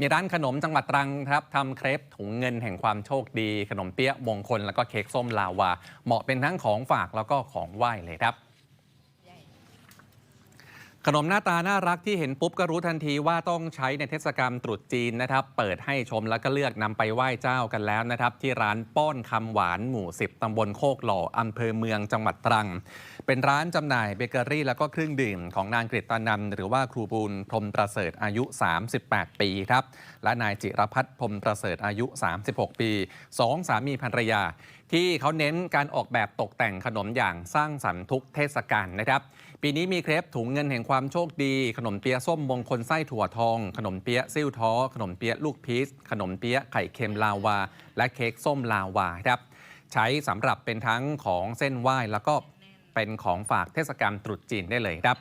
มีร้านขนมจังหวัดตรังครับทำเครปถุงเงินแห่งความโชคดี ขนมเปี๊ยะมงคล แล้วก็เค้กส้มลาวา เหมาะเป็นทั้งของฝากแล้วก็ของไหว้เลยครับ ขนมหน้าตาน่ารักที่เห็นปุ๊บก็รู้ทันทีว่าต้องใช้ในเทศกาลตรุษจีนนะครับ เปิดให้ชมแล้วก็เลือกนำไปไหว้เจ้ากันแล้วนะครับ ที่ร้านป้อนคำหวานหมู่ 10ตำบลโคกหล่ออำเภอเมืองจังหวัดตรัง เป็นร้านจำหน่ายเบเกอรี่ แล้วก็เครื่องดื่มของนางกฤตนันหรือว่าครูบูลพรมประเสริฐอายุ 38 ปีครับและนายจิรพัฒน์พรมประเสริฐอายุ 36 ปีสองสามีภรรยาที่เขาเน้นการออกแบบตกแต่งขนมอย่างสร้างสรรค์ทุกเทศกาลนะครับ ปีนี้มีเครปถุงเงินแห่งความโชคดี ขนมเปี๊ยะส้มมงคลไส้ถั่วทอง ขนมเปี๊ยะซิ่วท้อ ขนมเปี๊ยะลูกพีชขนมเปี๊ยะไข่เค็มลาวา และเค้กส้มลาวาครับใช้สำหรับเป็นทั้งของเส้นไหว้แล้วก็เป็นของฝากเทศกาลตรุษจีนได้เลยครับ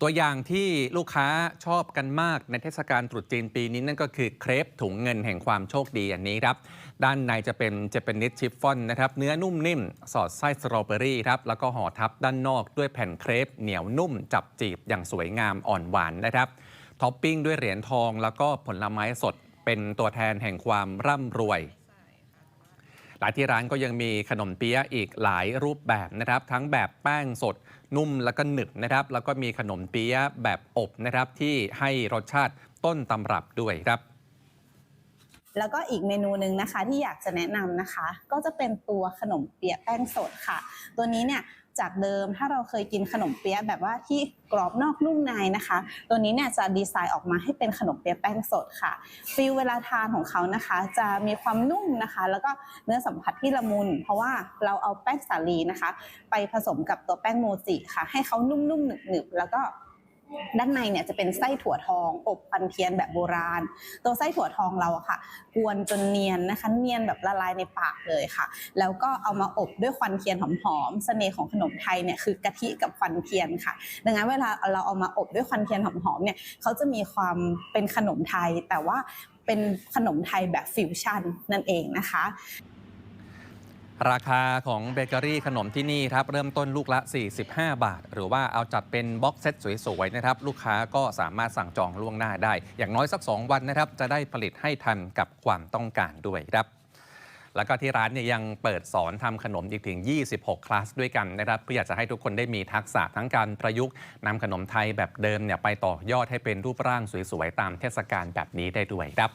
ตัวอย่างที่ลูกค้าชอบกันมากในเทศกาลตรุษจีนปีนี้นั่นก็คือเครปถุงเงินแห่งความโชคดีอันนี้ครับด้านในจะเป็นเจแปนิสชิฟฟ่อนนะครับเนื้อนุ่มนิ่ม สอดไส้สตรอเบอรี่ครับแล้วก็ห่อทับด้านนอกด้วยแผ่นเครปเหนียวนุ่ม จับจีบอย่างสวยงามอ่อนหวานนะครับท็อปปิ้งด้วยเหรียญทองแล้วก็ผลไม้สดเป็นตัวแทนแห่งความร่ำรวย และที่ร้านก็ยังมีขนมเปี๊ยะอีกหลายรูปแบบนะครับ ทั้งแบบแป้งสดนุ่มแล้วก็หนึบนะครับ แล้วก็มีขนมเปี๊ยะแบบอบนะครับ ที่ให้รสชาติต้นตำรับด้วยครับ แล้วก็อีกเมนูหนึ่งนะคะที่อยากจะแนะนำนะคะ ก็จะเป็นตัวขนมเปี๊ยะแป้งสดค่ะ ตัวนี้เนี่ย จากเดิมถ้าเราเคยกินขนมเปี๊ยะแบบว่าที่กรอบนอกนุ่มในนะคะ ตัวนี้เนี่ยจะดีไซน์ออกมาให้เป็นขนมเปี๊ยะแป้งสดค่ะฟีลเวลาทานของเขานะคะ จะมีความนุ่มนะคะ แล้วก็เนื้อสัมผัสที่ละมุน เพราะว่าเราเอาแป้งสาลีนะคะ ไปผสมกับตัวแป้งโมจิค่ะ ให้เขานุ่มๆหนึบๆแล้วก็ ด้านในเนี่ยจะเป็นไส้ถั่วทอง อบควันเทียนแบบโบราณ ตัวไส้ถั่วทองเราอะค่ะ กวนจนเนียนนะคะ เนียนแบบละลายในปากเลยค่ะ แล้วก็เอามาอบด้วยควันเทียนหอมๆเสน่ห์ของขนมไทยเนี่ยคือกะทิกับควันเทียนค่ะ ดังนั้นเวลาเราเอามาอบด้วยควันเทียนหอมๆเนี่ยเขาจะมีความเป็นขนมไทยแต่ว่าเป็นขนมไทยแบบฟิวชั่นนั่นเองนะคะ ราคาของเบเกอรี่ขนมที่นี่ครับเริ่มต้นลูกละ 45 บาท หรือว่าเอาจัดเป็นบ็อกเซตสวยๆนะครับ ลูกค้าก็สามารถสั่งจองล่วงหน้าได้ อย่างน้อยสัก 2 วันนะครับ จะได้ผลิตให้ทันกับความต้องการด้วยครับแล้วก็ที่ร้านเนี่ยยังเปิดสอนทำขนมอีกถึง 26 คลาสด้วยกันนะครับเพื่ออยากจะให้ทุกคนได้มีทักษะทั้งการประยุกต์นำขนมไทยแบบเดิมเนี่ยไปต่อยอดให้เป็นรูปร่างสวยๆ ตามเทศกาลแบบนี้ได้ด้วยครับ